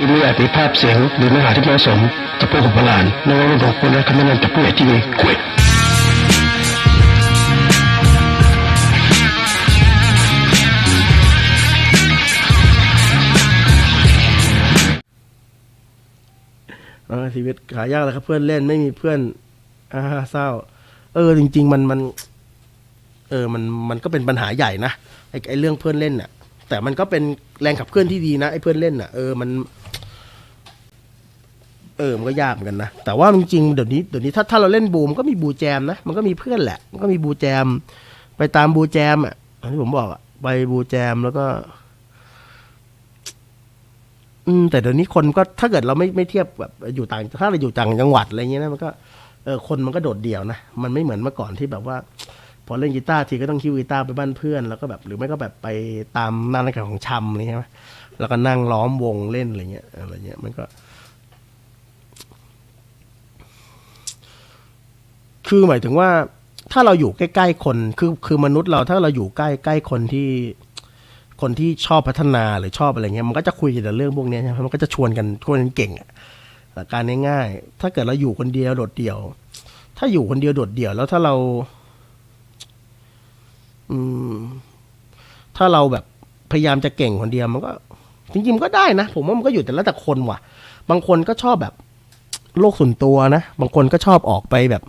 ที่ไม่อาจมีภาพเสียงหรือเนื้อหาที่เหมาะสมต่อผู้ของโบราณในวันของคนและคำแนะนำจากผู้ใหญ่ที่มีเกียรติเออชีวิตขายากเลยครับ เพื่อนเล่นไม่มีเพื่อนอ่าเศร้า เออ จริง ๆ มันมัน เออมันมันก็เป็นปัญหาใหญ่นะไอ้ไอ้เรื่องเพื่อนเล่นน่ะ แต่มันก็เป็นแรงขับเคลื่อนที่ดีนะไอ้เพื่อนเล่นน่ะเออมัน เออมันก็ยากเหมือนกันนะ แต่ว่าจริงๆเดี๋ยวนี้เดี๋ยวนี้ถ้าถ้าเราเล่นบูมก็มีบูแจมนะ มันก็มีเพื่อนแหละ มันก็มีบูแจม ไปตามบูแจมอะอย่างที่ผมบอกอะไปบูแจมแล้วก็ อืม แต่เดี๋ยวนี้คนก็ถ้าเกิดเราไม่ไม่เทียบแบบอยู่ต่างถ้าเราอยู่ต่างจังหวัดอะไรเงี้ยนะมันก็เออคนมันก็โดดเดี่ยวนะมันไม่เหมือนเมื่อก่อนที่แบบว่าพอเล่นกีตาร์ทีก็ต้องคิวกีตาร์ไปบ้านเพื่อนแล้วก็แบบหรือไม่ก็แบบไปตามร้านขายของชำอะไรเงี้ยใช่ไหมแล้วก็นั่งล้อมวงเล่นอะไรเงี้ยอะไรเงี้ยมันก็ คือหมายถึงว่าถ้าเราอยู่ใกล้ๆคนคือคือมนุษย์เราถ้าเราอยู่ใกล้ใกล้คนที่คนที่ชอบพัฒนาหรือชอบอะไรเงี้ยมันก็จะคุยกันแต่เรื่องพวกนี้ใช่ไหมมันก็จะชวนกันชวนกันเก่งอะหลักการง่ายๆถ้าเกิดเราอยู่คนเดียวโดดเดี่ยว ถ้าอยู่คนเดียวโดดเดี่ยว แล้วถ้าเรา อืม ถ้าเราแบบพยายามจะเก่งคนเดียวมันก็จริงๆมันก็ได้นะผมว่ามันก็อยู่แต่ละแต่คนว่ะ บางคนก็ชอบแบบโลกส่วนตัวนะ บางคนก็ชอบออกไปแบบ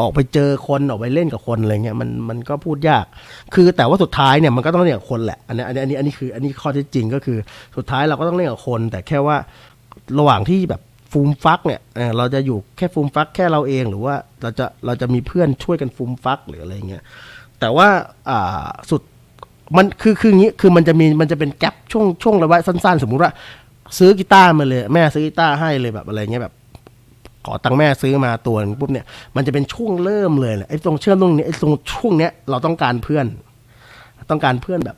ออกไปเจอคนออกไปเล่นกับคนอะไรเงี้ยมันมันก็พูดยาก คือแต่ว่าสุดท้ายเนี่ยมันก็ต้องเล่นกับคนแหละอันนี้อันนี้อันนี้อันนี้คืออันนี้ข้อเท็จจริงก็คือสุดท้ายเราก็ต้องเล่นกับคน แต่แค่ว่าระหว่างที่แบบฟูมฟักเนี่ยเราจะอยู่แค่ฟูมฟักแค่เราเองหรือว่าเราจะเราจะมีเพื่อนช่วยกันฟูมฟักหรืออะไรเงี้ยแต่ว่าอ่าสุดมันคือคืออย่างนี้คือมันจะมีมันจะเป็นแกลบช่วงช่วงระยะสั้น ๆ สมมุติว่า ซื้อกีตาร์มาเลย แม่ซื้อกีตาร์ให้เลยแบบอะไรเงี้ยแบบ ขอตังค์แม่ซื้อมาตัวนึงปุ๊บเนี่ยมันจะเป็นช่วงเริ่มเลยไอ้ตรงเชื่อมตรงนี้ไอ้ตรงช่วงเนี้ยเราต้องการเพื่อน ต้องการเพื่อนแบบ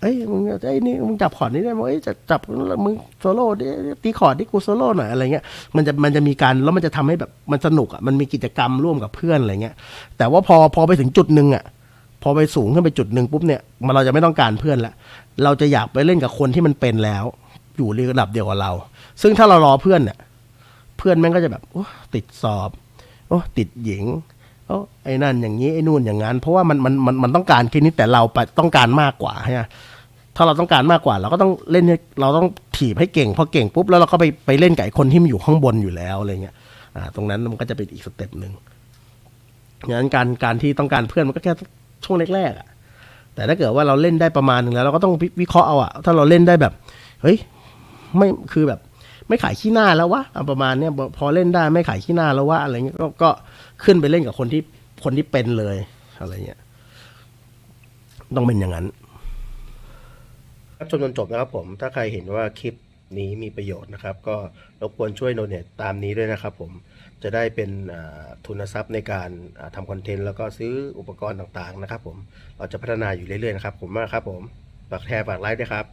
เอ้ยมึงไอ้นี่มึงจับคอร์ดนี้ได้ไหมเอ้ยจะจับมึงโซโล่ดิตีคอร์ดที่กูโซโล่หน่อยอะไรเงี้ยมันจะมันจะมีการแล้วมันจะทำให้แบบมันสนุกอะมันมีกิจกรรมร่วมกับเพื่อนอะไรเงี้ย แต่ว่าพอพอไปถึงจุดหนึ่งอะ พอไปสูงขึ้นไปจุดหนึ่งปุ๊บเนี่ยมันเราจะไม่ต้องการเพื่อนละเราจะอยากไปเล่นกับคนที่มันเป็นแล้ว อยู่ระดับเดียวกับเรา ซึ่งถ้าเรารอเพื่อนเนี่ย เพื่อนแม่งก็จะแบบโอ้ติดสอบ โอ้ติดหญิงโอ้ไอ้นั่นอย่างนี้ไอ้นู่นอย่างนั้น เพราะว่ามันมันมันมันต้องการแค่นี้แต่เราไปต้องการมากกว่าใช่ไหมถ้าเราต้องการมากกว่า เราก็ต้องเล่นเราต้องถีบให้เก่งพอเก่งปุ๊บแล้วเราก็ไปไปเล่นกับไอ้คนที่มันอยู่ข้างบนอยู่แล้วอะไรเงี้ยอ่าตรงนั้นมันก็จะเป็นอีกสเต็ปหนึ่งงั้นการการที่ต้องการเพื่อนมันก็แค่ช่วงแรกๆอะแต่ถ้าเกิดว่าเราเล่นได้ประมาณหนึ่งแล้ว เราก็ต้องวิเคราะห์เอาอะถ้าเราเล่นได้แบบ เฮ้ยไม่คือแบบ ไม่ขายขี้หน้าแล้ววะอะประมาณเนี้ยพอเล่นได้ไม่ขายขี้หน้าแล้ววะอะไรเงี้ยก็ก็ขึ้นไปเล่นกับคนที่คนที่เป็นเลยอะไรเงี้ยต้องเป็นอย่างนั้นครับชมจนจบนะครับผมถ้าใครเห็นว่าคลิปนี้มีประโยชน์นะครับ ก็รบกวนช่วยโดเนทตามนี้ด้วยนะครับผมจะได้เป็นทุนทรัพย์ในการทำคอนเทนต์แล้วก็ซื้ออุปกรณ์ต่างๆนะครับผมเราจะพัฒนาอยู่เรื่อยๆนะครับผมมากครับผมฝากแชร์ฝากไลค์ด้วยครับ